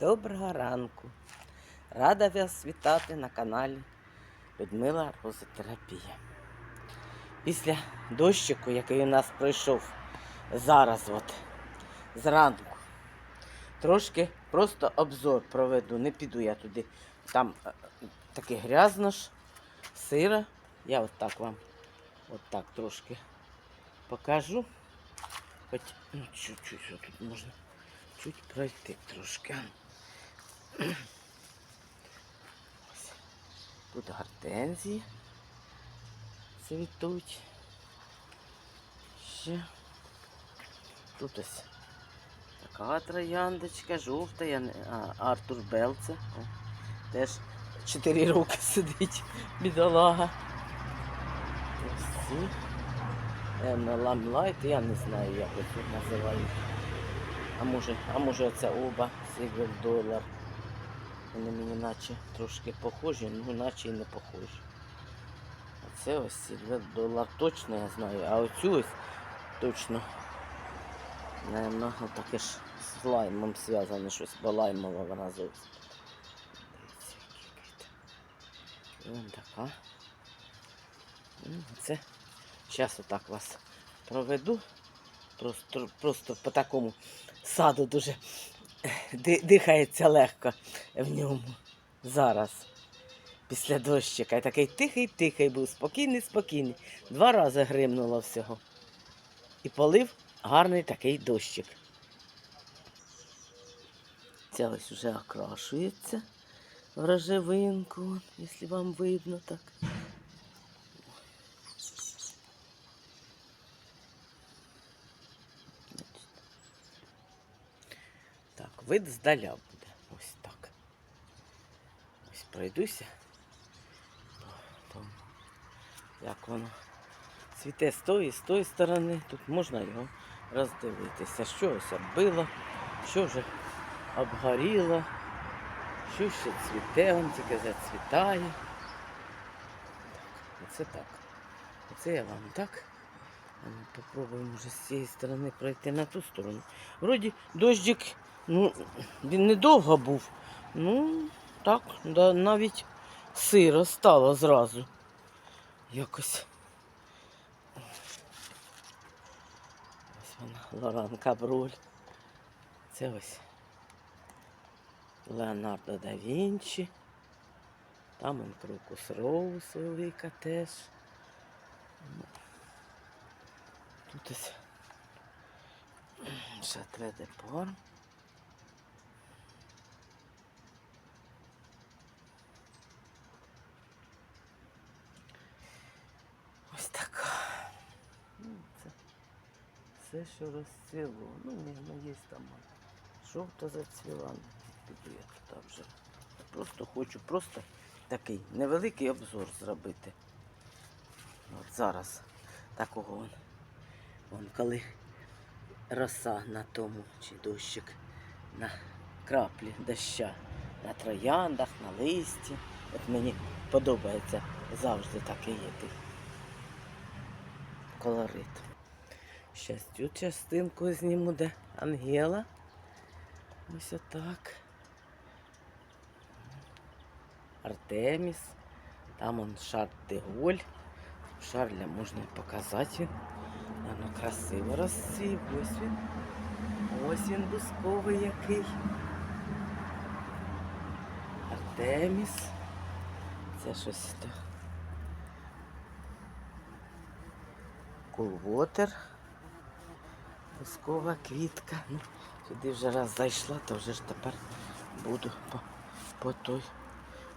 Доброго ранку. Рада вас вітати на каналі Людмила Розотерапія. Після дощику, який у нас пройшов зараз, от, зранку, трошки просто обзор проведу. Не піду я туди. Там е, таке грязно ж, сиро. Я от так вам от так трошки покажу. Хоч ну, чуть-чуть тут можна чуть пройти трошки. Тут гортензії цвітуть. Ще. Тут ось така трояндочка, жовта, я не... а, Артур Белце. О, теж 4 роки сидить, бідолага. Ось ці. Ламлайт, я не знаю, як їх називають. А може, а може оце оба Сильвер Долар. Вони мені наче трошки похожі, ну наче і не похожі. А це ось Долар точно я знаю, а оцю ось точно. Наверно, таке ж з лаймом зв'язане щось, бо лаймова вона зовсім. Вон така. Ну, Це зараз отак вас проведу. Просто, просто по такому саду дуже дихається легко в ньому зараз. Після дощика. І такий тихий-тихий був, спокійний, спокійний. Два рази гримнуло всього. І полив гарний такий дощик. Ця ось вже окрашується в рожевинку, якщо вам видно так. Так, вид здаля буде. Ось так. Ось пройдуся. тому, Як воно цвіте з тої, з тої сторони. Тут можна його роздивитися. Що ось оббило, що вже обгоріло, що ще цвіте, он тільки зацвітає. Так, оце так. Оце я вам так. Попробуємо вже з цієї сторони пройти на ту сторону. Вроді дощик, ну, він недовго був. Ну, так, да, навіть сиро стало зразу. Якось. Ось вона, Лоран Кабруль. Це ось Леонардо да Вінчі. Там он Крокус Роуз велика теж. Тут ось Шатре де Пор. Ось така. Ну, це все, що розцвіло. Ну, ну є там. Жовто зацвіла. Піду я туди вже. Просто хочу просто такий невеликий обзор зробити. От зараз такого вон. Коли роса на тому, чи дощик на краплі доща, на трояндах, на листі. От мені подобається завжди такий є колорит. Щас цю частинку зніму, де Ангела. Ось отак. Артеміс. Там он Шар де Голь. Шарля можна показати. Воно красиво розцвів. Ось він. Ось він бусковий який. Артеміс. Це щось то. Кулвотер. Бускова квітка. Ну, сюди вже раз зайшла, то вже ж тепер буду по, по той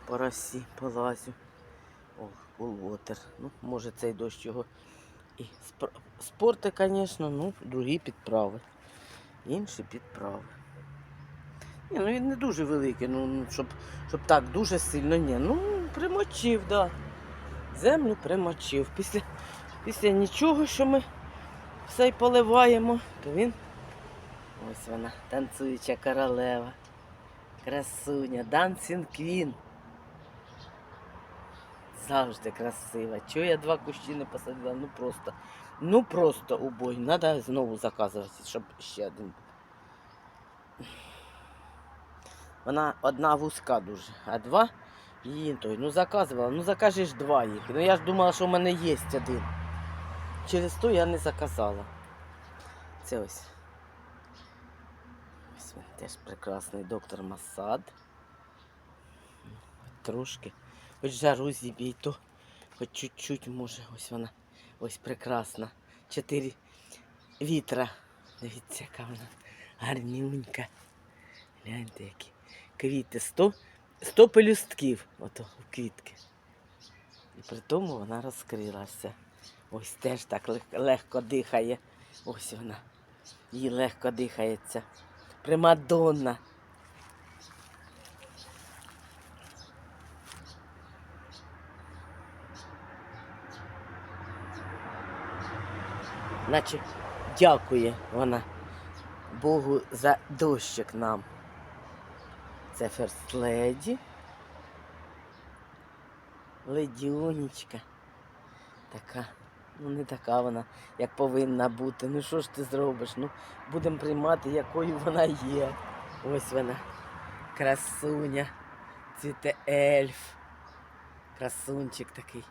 по росі полазю. О, кулвотер. Ну, може цей дощ його і спорти, звісно, ну, другі підправи. Інші підправи. Ні, ну він не дуже великий, ну, ну, щоб, щоб так дуже сильно ні. Ну, примочив, так. Да. Землю примочив. Після, після нічого, що ми все й поливаємо, то він. Ось вона, танцююча королева. Красуня, Dancing Queen. Завжди красива. Чого я два кущі не посадила? Ну просто, ну просто убой. Надо знову заказувати, щоб ще один. Вона одна вузька дуже, а два її той. Ну заказувала, ну закажеш два їх. Ну я ж думала, що в мене є один. Через то я не заказала. Це ось. Ось він теж прекрасний доктор Масад. Трошки. Хоч жару зіб'є, то хоч чуть-чуть може. Ось вона. Ось прекрасна. Чотири вітра. Дивіться, яка вона гарнюнька. Гляньте, які квіти. Сто, сто пелюстків ото у квітки. І при тому вона розкрилася. Ось теж так лег- легко дихає. Ось вона. Їй легко дихається. Примадонна. Наче дякує вона Богу за дощик нам. Це ферст леді. Ледюнечка. Така. Ну не така вона, як повинна бути. Ну що ж ти зробиш? Ну, будемо приймати, якою вона є. Ось вона. Красуня. Цвіте ельф. Красунчик такий.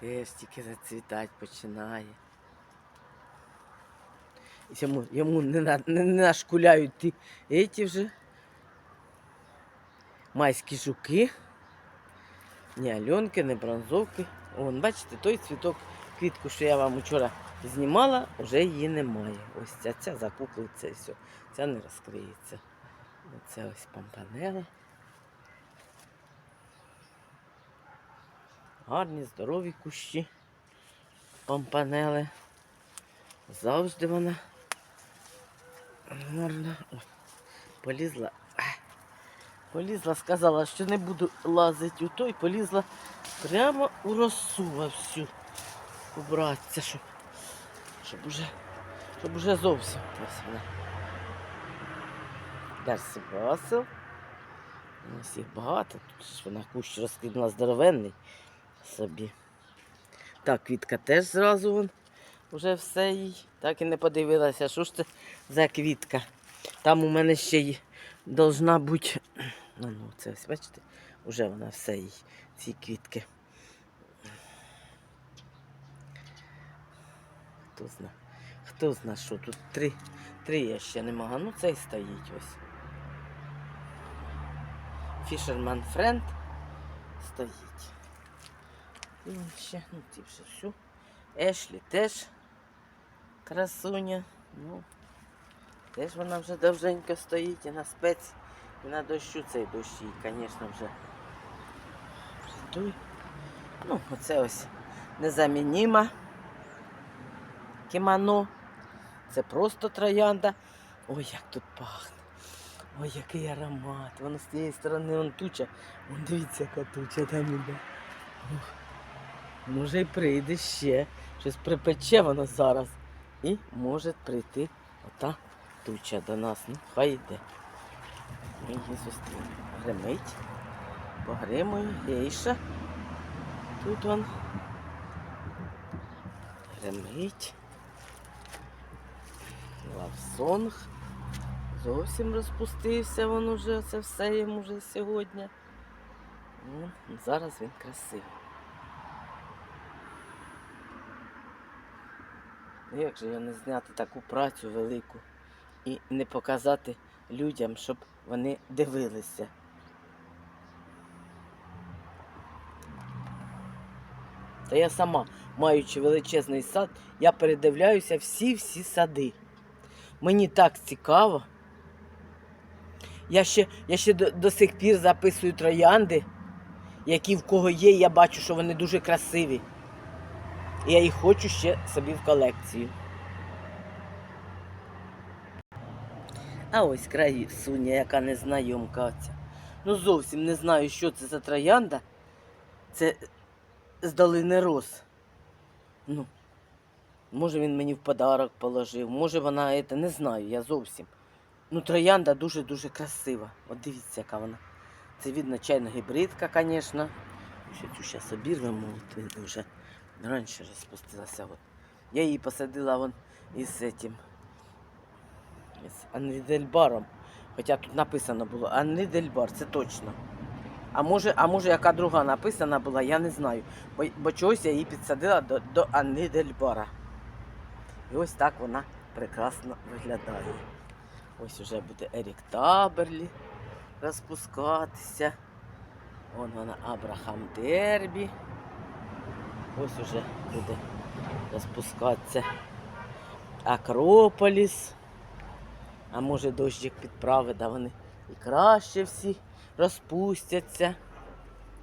Теж тільки зацвітати починає. Йому, йому не, на, не, нашкуляють ті эти вже майські жуки. Ні альонки, не бронзовки. Вон, бачите, той цвіток, квітку, що я вам вчора знімала, вже її немає. Ось ця, ця закуклиться і все. Ця не розкриється. Оце ось помпанели. Гарні, здорові кущі. Помпанели. Завжди вона гарна. Полізла. Полізла, сказала, що не буду лазити у той, полізла прямо у росу всю. Убратися, щоб, щоб уже, щоб уже зовсім ось вона. Дарсі Басил. Ось їх багато. Тут вона кущ розкинула здоровенний собі. Так, квітка теж зразу вон вже все їй. Так і не подивилася, що ж це за квітка. Там у мене ще й должна бути. Ну, ну, це ось, бачите, вже вона все їй, ці квітки. Хто зна, хто зна, що тут три, три я ще не мага. Ну цей стоїть ось. Fisherman Friend стоїть. І ще, ну ті вже всю. Ешлі теж красуня. Ну, теж вона вже довженько стоїть і на спець, і на дощу цей дощ їй, звісно, вже притуй. Ну, оце ось незамініма кімоно. Це просто троянда. Ой, як тут пахне. Ой, який аромат. Воно з тієї сторони вон туча. Вон дивіться, яка туча там іде. Ух. Може й прийде ще. Щось припече воно зараз. І може прийти ота туча до нас. Ну, хай йде. Ми її зустрінемо. Гримить. Погримує, гейша. Тут он. Гримить. Лавсонг. Зовсім розпустився він уже, це все йому вже сьогодні. Ну, зараз він красивий. Як же його не зняти таку працю велику і не показати людям, щоб вони дивилися. Та я сама, маючи величезний сад, я передивляюся всі-всі сади. Мені так цікаво. Я ще, я ще до, до сих пір записую троянди, які в кого є, я бачу, що вони дуже красиві. Я їх хочу ще собі в колекцію. А ось красуня, яка незнайомка оця. Ну зовсім не знаю, що це за троянда. Це з долини роз. Ну, може він мені в подарок положив, може вона це, не знаю, я зовсім. Ну, троянда дуже-дуже красива. От дивіться, яка вона. Це видно чайна гібридка, звісно. Цю зараз обірвемо, от вже раніше розпустилася. От. Я її посадила вон із цим, із Анвідельбаром. Хоча тут написано було Анни Дельбар, це точно. А може, а може, яка друга написана була, я не знаю. Бо, бо чогось я її підсадила до, до Анни Дельбара. І ось так вона прекрасно виглядає. Ось уже буде Ерік Таберлі розпускатися. Вон вона Абрахам Дербі. Ось уже буде розпускатися Акрополіс. А може дощик підправить, да вони і краще всі розпустяться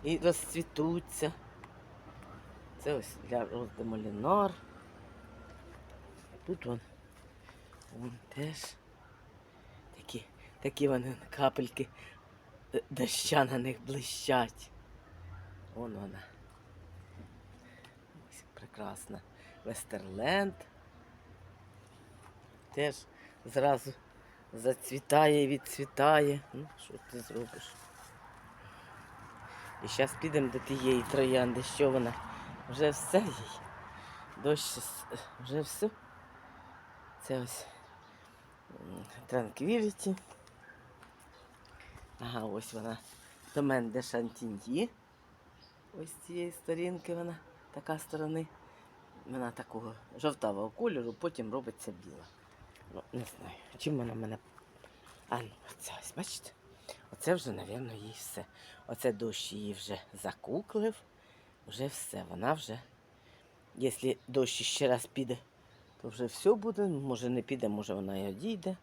і розцвітуться. Це ось для Роздемолінар. Тут вон, вон теж такі, такі вони капельки д- доща на них блищать. Вон вона. Прекрасна. Вестерленд. Теж зразу зацвітає і відцвітає. Ну, що ти зробиш? І зараз підемо до тієї троянди, що вона? Вже все їй. Дощ вже все. Це ось Транквіліті. Ага, ось вона. Домен де Шантіньї. Ось цієї сторінки вона, така сторони. Вона такого жовтавого кольору, потім робиться біла. Ну, не знаю, чим вона мене. А ну, оце ось, бачите? Оце вже, напевно, їй все. Оце дощ її вже закуклив. Вже все. Вона вже. Якщо дощ ще раз піде, то вже все буде. Може не піде, може вона і одійде.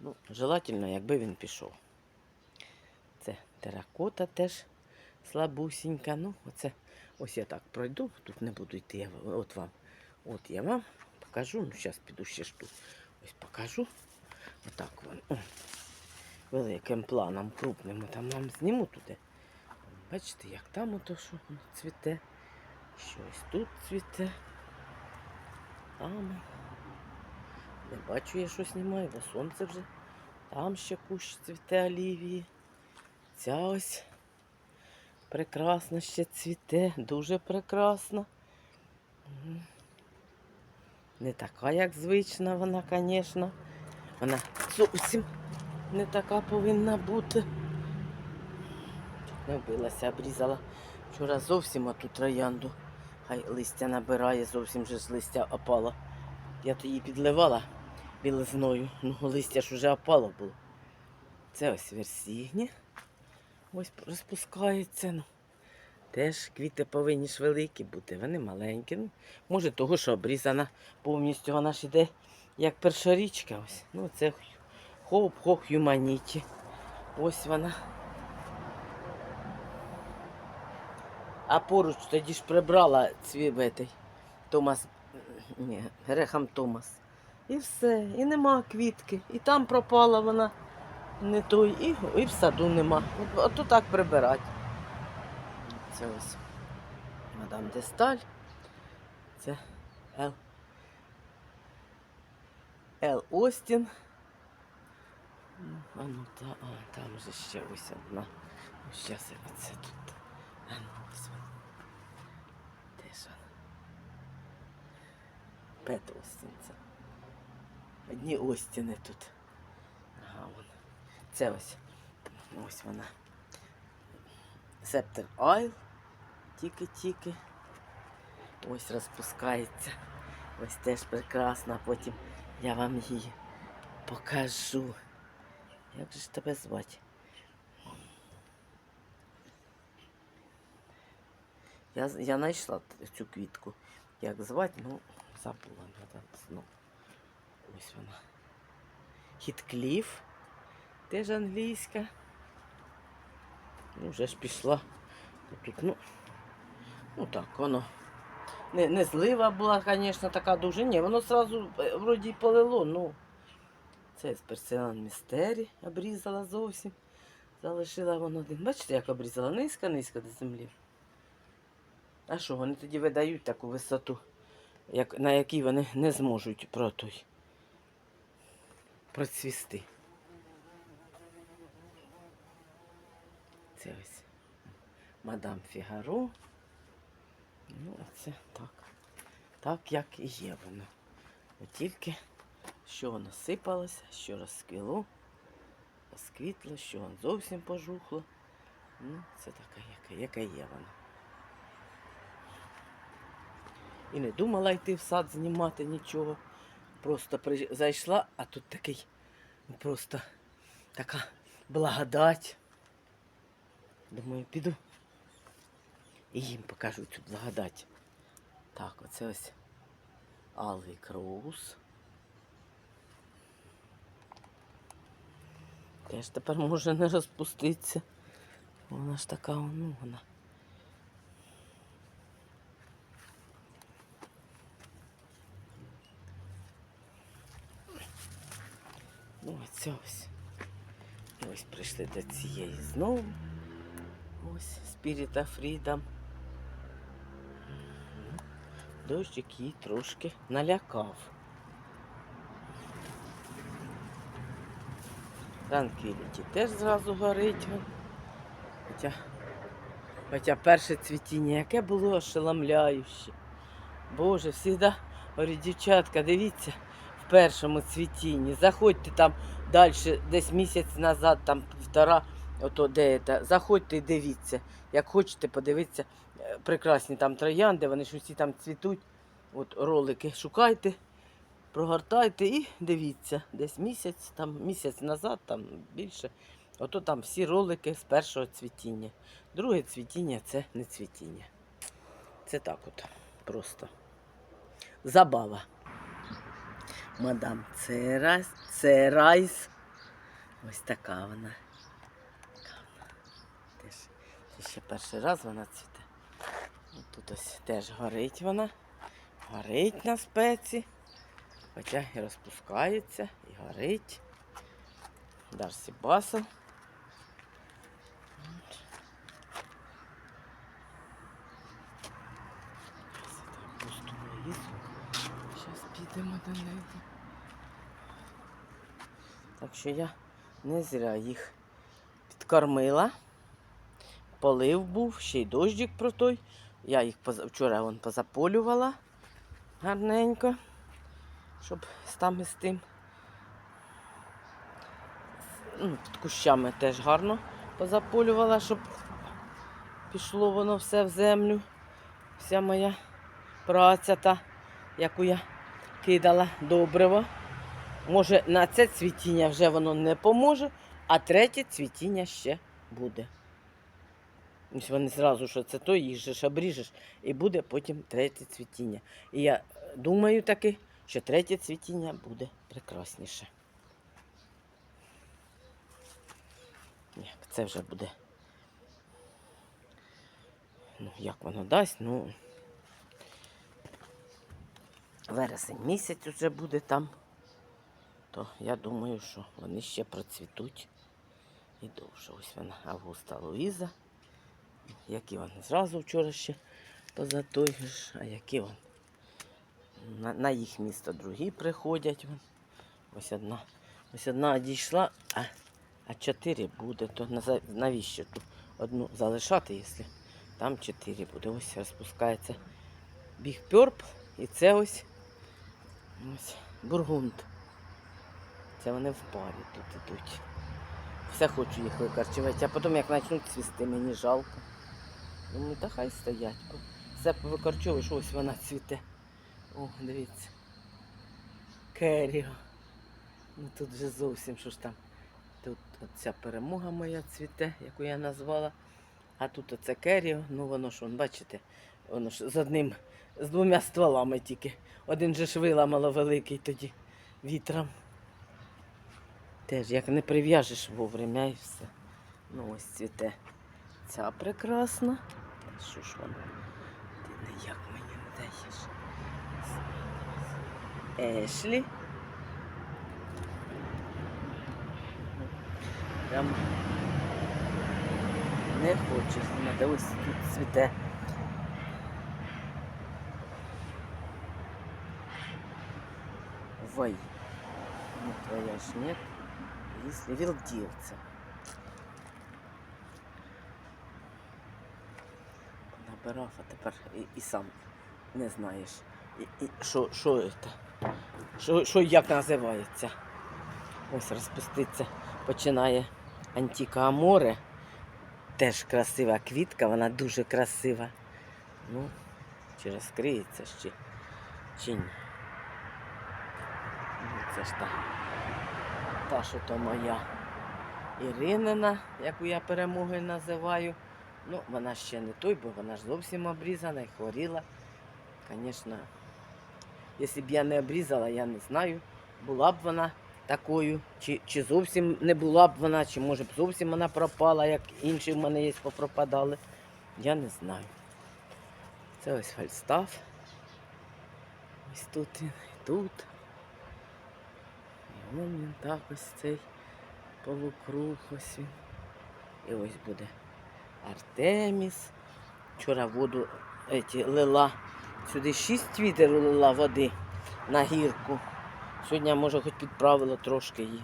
Ну, желательно, якби він пішов. Це теракота теж слабусінька. Ну, оце ось я так пройду, тут не буду йти. Я, от вам. От я вам покажу. Ну, зараз піду ще ж. Ось покажу. Отак вон. О, великим планом, крупним. Там вам зніму туди. Бачите, як там ото що цвіте. Щось тут цвіте. Там. Не бачу я, що знімаю, бо сонце вже. Там ще кущ цвіте олівії. Ця ось прекрасно ще цвіте, дуже прекрасно. Не така, як звична вона, звісно. Вона зовсім не така повинна бути. Не вбилася, обрізала. Вчора зовсім оту троянду. Хай листя набирає, зовсім же з листя опало. Я то її підливала білизною. Ну, листя ж вже опало було. Це ось версігні. Ось розпускається. Ну. Теж квіти повинні ж великі бути, вони маленькі. Ну, може, того, що обрізана повністю вона ж іде як першорічка. Ось. Ну, це хоп хох юманіті. Ось вона. А поруч тоді ж прибрала цвібетий Томас. Ні, Грехам Томас. І все. І нема квітки. І там пропала вона не той, і, і в саду нема. От, от так прибирати. Це ось мадам Десталь. Це Ел. Ел Остін. Ну, А ну та, а, там же ще ось одна. Ось зараз я оце тут. А ну ось вона. Де ж вона? Пет Остін це. Одні Остіни тут. Ага, вон. Це ось. Ось вона. Септер Ойл. Тільки-тільки. Ось розпускається. Ось теж прекрасна. Потім я вам її покажу. Як же ж тебе звати? Я, я знайшла цю квітку. Як звати, ну, забула. Надо знову. Ось вона. Хіткліф. Теж англійська. Ну, вже ж пішла. Тут, ну, ну так, воно. Не, не злива була, звісно, така дуже. Ні, воно одразу вроді й полило, ну. Це з персилан містері обрізала зовсім. Залишила воно один. Бачите, як обрізала? Низько-низько до землі. А що, вони тоді видають таку висоту, як, на якій вони не зможуть про той процвісти. Це ось мадам Фігаро. Ну, це так. Так, як і є воно. От тільки що воно сипалося, що розквіло. розквітло, що он зовсім пожухло. Ну, це таке, яке, яке є воно. І не думала йти в сад знімати нічого. Просто при... зайшла, а тут такий ну, просто така благодать. Думаю, піду і їм покажу цю благодать. Так, оце ось алий кроус. Теж тепер може не розпуститися. Вона ж така, ну вона. Ну, оце ось. І ось прийшли до цієї знову. Ось Спіріта Фрідом. Дощик її трошки налякав. Транквіліті теж зразу горить. Хоча, хоча перше цвітіння, яке було ошеломляюще. Боже, завжди говорю, дівчатка, дивіться в першому цвітінні. Заходьте там далі, десь місяць назад, там півтора, ото де це, заходьте і дивіться. Як хочете, подивитися, прекрасні там троянди, вони ж усі там цвітуть. От ролики шукайте, прогортайте і дивіться. Десь місяць, там місяць назад, там більше. Ото там всі ролики з першого цвітіння. Друге цвітіння це не цвітіння. Це так от просто. Забава. Мадам Церайс. Церайс. Ось така вона. Це ще перший раз вона цвіте. Тут ось теж горить вона. Горить на спеці. Хоча і розпускається, і горить. Дарсі Басел. Зараз підемо до неї. Так що я не зря їх підкормила. Полив був, ще й дощик про той. Я їх поза- вчора вон позаполювала гарненько, щоб там і з тим. Ну, під кущами теж гарно позаполювала, щоб пішло воно все в землю. Вся моя праця та, яку я кидала добриво. Може, на це цвітіння вже воно не поможе, а третє цвітіння ще буде. Ось вони зразу, що це то їжеш, обріжеш, і буде потім третє цвітіння. І я думаю таки, що третє цвітіння буде прекрасніше. Як це вже буде. Ну, як воно дасть, ну. Вересень місяць вже буде там, то я думаю, що вони ще процвітуть і довше. Ось вона Августа Луїза. Які вони зразу вчора ще поза ж, а які вони. На, на їх місто другі приходять. Ось одна. Ось одна одійшла, а, а чотири буде. То навіщо ту одну залишати, якщо там чотири буде. Ось розпускається біг пьорп. І це ось, ось бургунд. Це вони в парі тут ідуть. Все хочу їх викорчувати, а потім як почнуть цвісти, мені жалко. Думаю, та хай стоять. Все повикорчовуєш, ось вона цвіте. О, дивіться. Керіо. Ну тут вже зовсім що ж там. Тут оця перемога моя цвіте, яку я назвала. А тут оце керіо, ну воно ж, бачите, воно ж з одним, з двома стволами тільки. Один же ж виламало великий тоді вітром. Теж як не прив'яжеш вовремя і все. Ну ось цвіте. Ця прекрасна. Що ж воно? Ти ніяк мені не даєш. Ешлі. Прям не хочу знімати. Ось тут цвіте. Вай. Ну, твоя ж нет. Если вилдівця. Набирав, а тепер і, і сам не знаєш. І, і, що, що це? Що, що як називається? Ось розпуститься починає Антіка Аморе. Теж красива квітка, вона дуже красива. Ну, чи розкриється ще, чи ні. Ну, Це ж та, та, що то моя Іринина, яку я перемогою називаю. Ну, вона ще не той, бо вона ж зовсім обрізана і хворіла. Звісно, якщо б я не обрізала, я не знаю, була б вона такою, чи, чи зовсім не була б вона, чи може б зовсім вона пропала, як інші в мене є попропадали. Я не знаю. Це ось фальстаф. Ось тут і тут. І вон він так ось цей полукруг ось він. І ось буде Артеміс. Вчора воду еті, лила. Сюди 6 вітер лила води на гірку. Сьогодні, може, хоч підправила трошки її.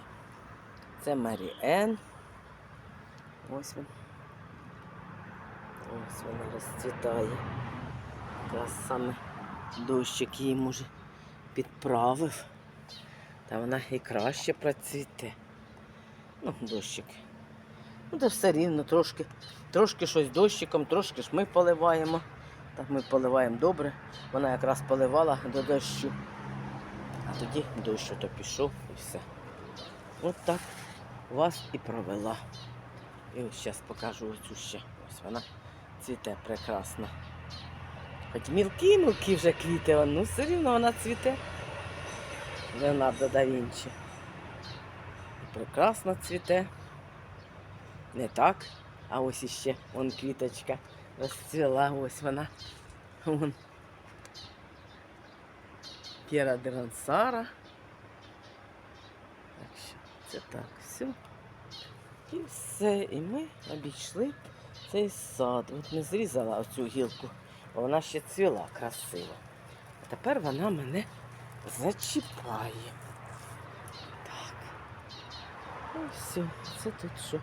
Це Марі Ен. Ось він. Ось вона розцвітає. Якраз саме дощик її може підправив. Та вона і краще процвіте. Ну, дощик. Ну, та все рівно, трошки, трошки щось дощиком, трошки ж ми поливаємо. Так ми поливаємо добре. Вона якраз поливала до дощу. А тоді дощ то пішов і все. От так вас і провела. І ось зараз покажу оцю ще. Ось вона цвіте прекрасно. Хоч мілкі, мілкі вже квіти, ну все рівно вона цвіте. Леонардо да Вінчі. Прекрасно цвіте. Не так, а ось іще вон квіточка розцвіла, ось вона. Вон. П'єра де Рансара. Так що це так, все. І все. І ми обійшли цей сад. От не зрізала оцю гілку, бо вона ще цвіла красиво. А тепер вона мене зачіпає. Так. Ну все, це тут що?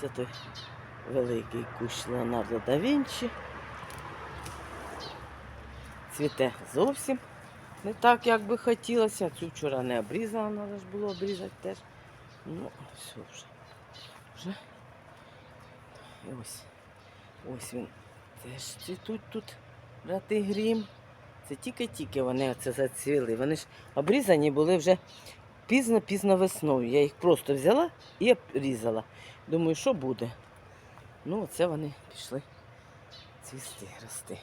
Це той великий кущ Леонардо да Вінчі. Цвіте зовсім не так, як би хотілося. Цю вчора не обрізала, треба ж було обрізати теж. Ну, все вже. Вже. І ось. Ось він. Теж цвітуть тут брати грім. Це тільки-тільки вони оце зацвіли. Вони ж обрізані були вже пізно-пізно весною. Я їх просто взяла і обрізала. Думаю, що буде. Ну, оце вони пішли цвісти, рости.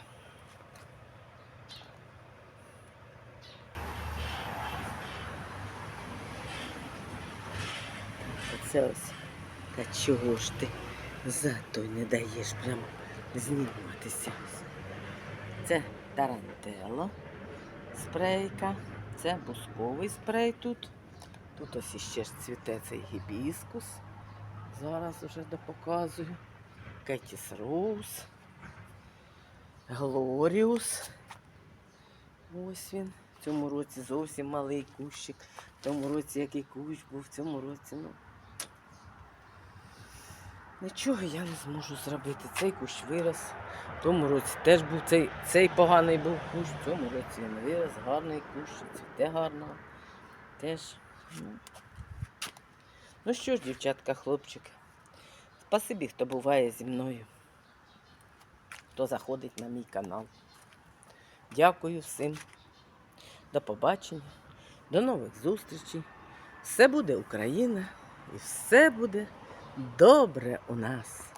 Оце ось. Та чого ж ти зато не даєш прямо зніматися? Це тарантело спрейка. Це бусковий спрей тут. Тут ось іще ж цвіте цей гібіскус. Зараз уже допоказую. Кетіс Роуз. Глоріус. Ось він. В цьому році зовсім малий кущик. В цьому році який кущ був, в цьому році, ну. Нічого я не зможу зробити. Цей кущ вирос. В тому році теж був цей, цей поганий був кущ, в цьому році він вирос, гарний кущ, цвіте гарно. Теж. Ну. що ж, дівчатка, хлопчики. Спасибі, хто буває зі мною, хто заходить на мій канал. Дякую всім. До побачення, до нових зустрічей. Все буде Україна і все буде добре у нас.